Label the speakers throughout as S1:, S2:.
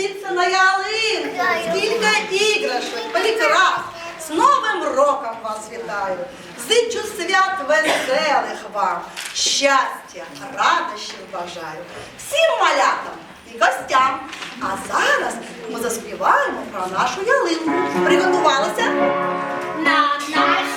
S1: Подивіться на ялинку, скільки іграшок, прикрас. З Новим роком вас вітаю. Зичу свят веселих вам, щастя, радощів бажаю. Всім малятам і гостям. А зараз ми заспіваємо про нашу ялинку. Приготувалися?
S2: На нашій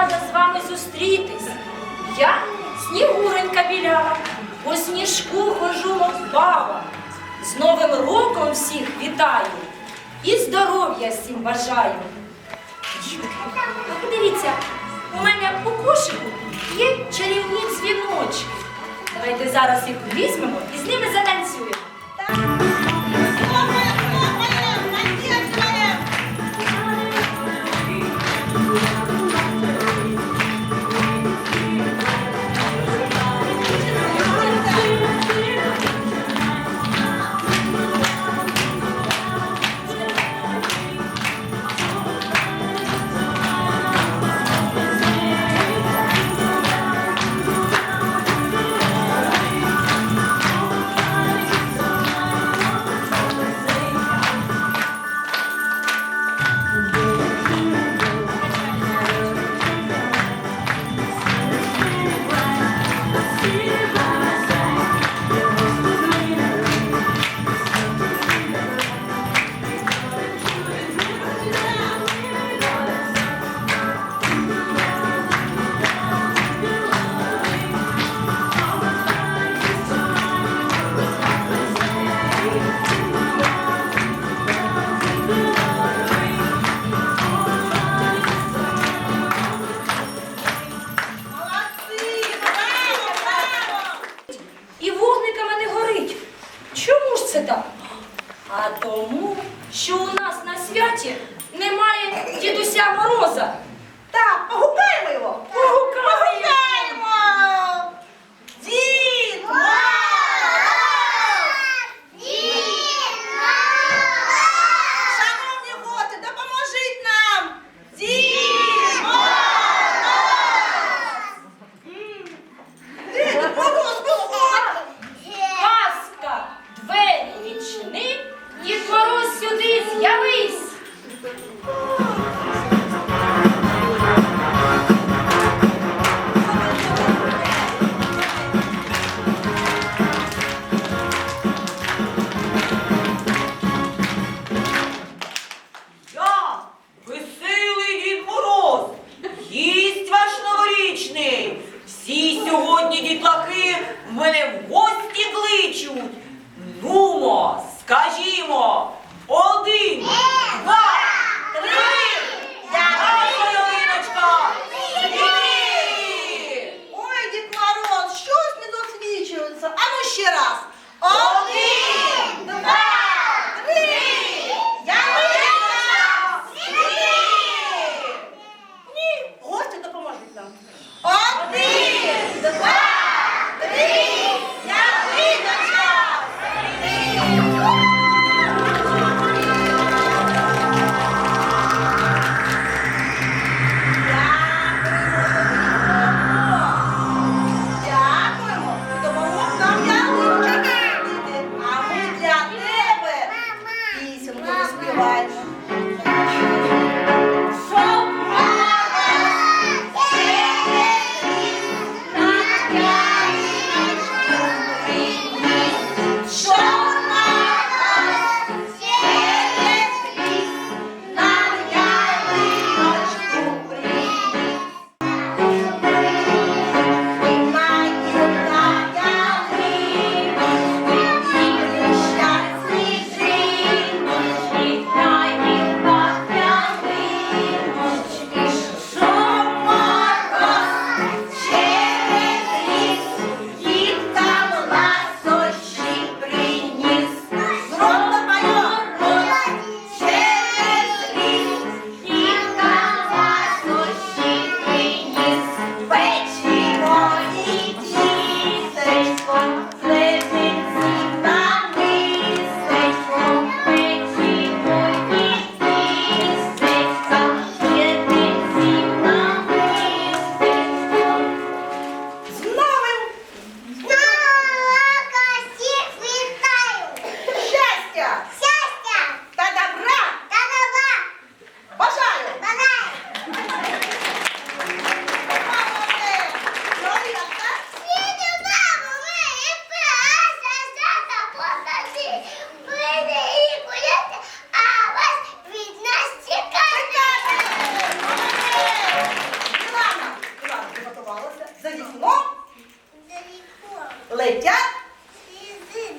S3: рада з вами зустрітись. Я Снігуренька білява, по сніжку хожу, мов баба. З Новим роком всіх вітаю і здоров'я всім бажаю. А у мене у кошику є чарівні дзвіночки. Давайте зараз їх візьмемо і з ними затанцюємо.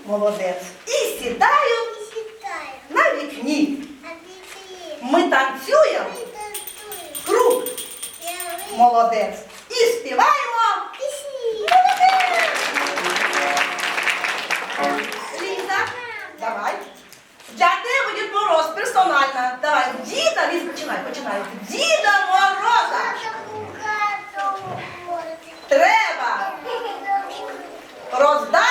S1: молодець.
S2: І
S1: сідаю на вікні. Ми танцюємо. Круг. Молодець. І співаємо. Ліза, давай. Для тебе Дід Мороз персонально. Давай, діда, Ліза, починай, починай. Діда Мороза. Треба. Роздати.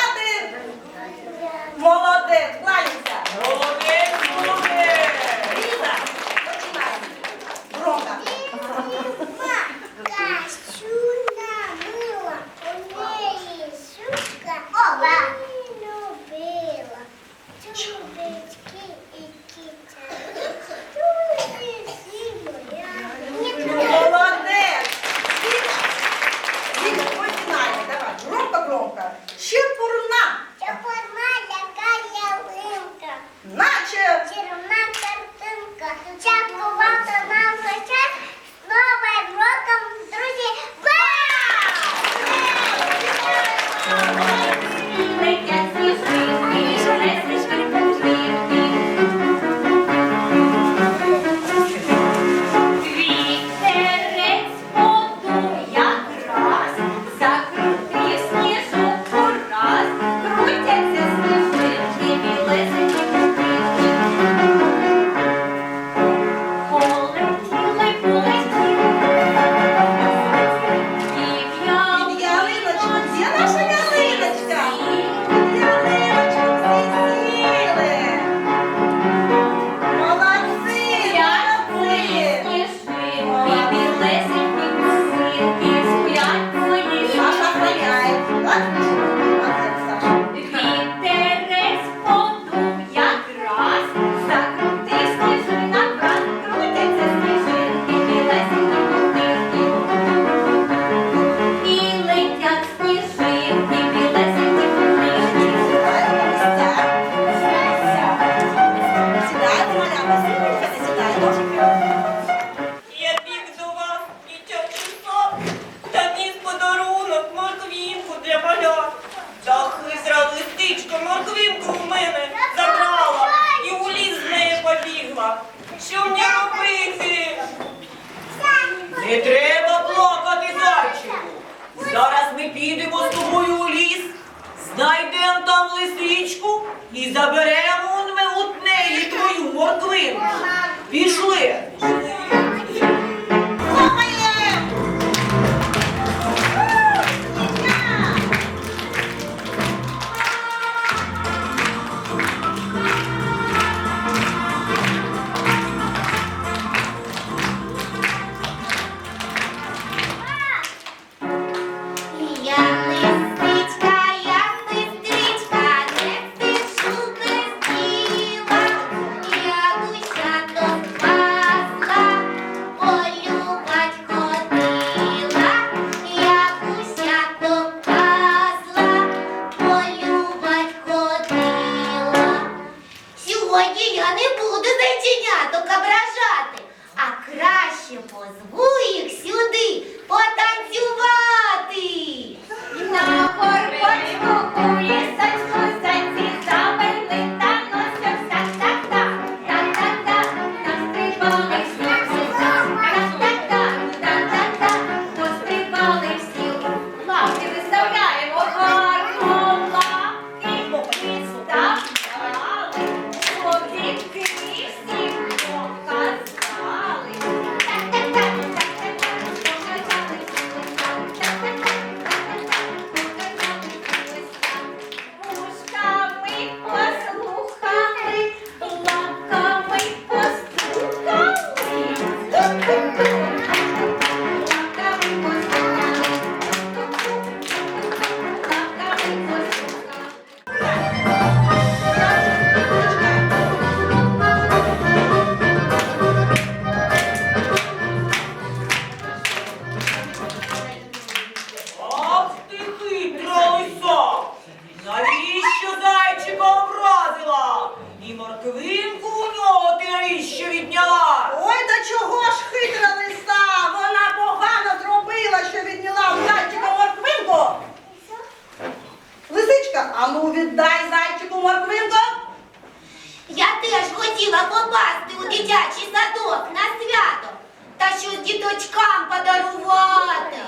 S4: діточкам подарувати.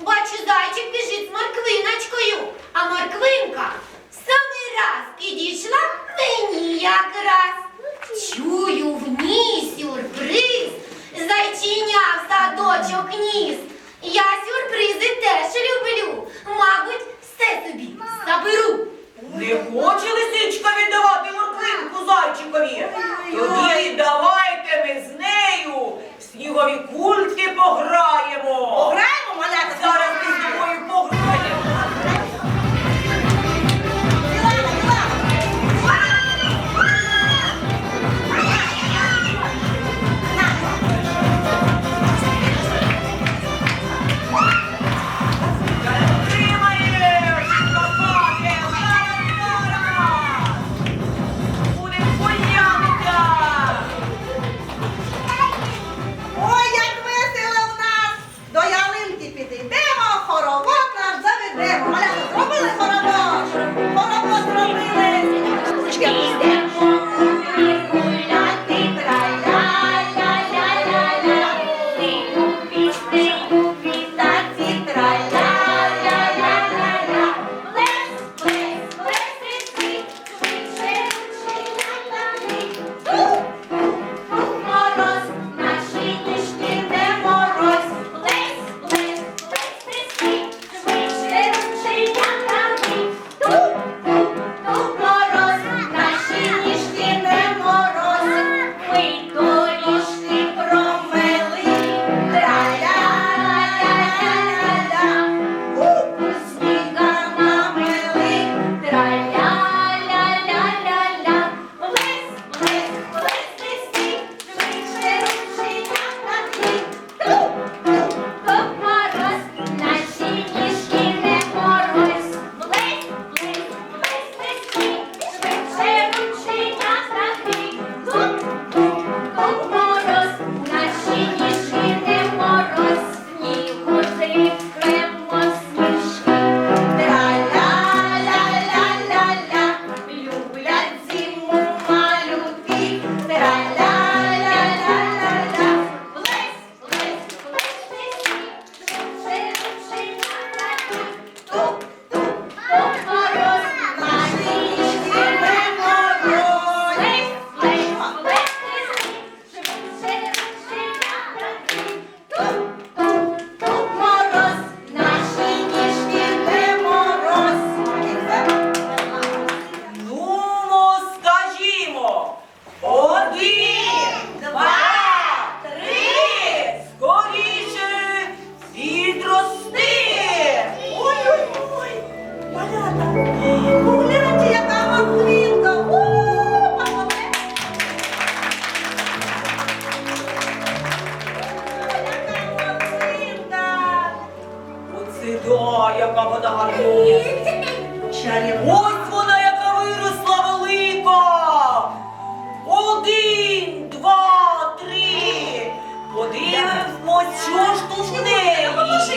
S4: Бачу, зайчик біжить з морквиночкою, а морквинка самий раз підійшла мені якраз. Чую в ній сюрприз, зайчиня в садочок ніс. Я сюрпризи теж люблю, мабуть, все собі заберу.
S5: Не хоче лисичка віддавати будинку зайчикові. Тоді давайте ми з нею в снігові кульки пограємо.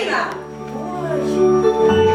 S3: 我去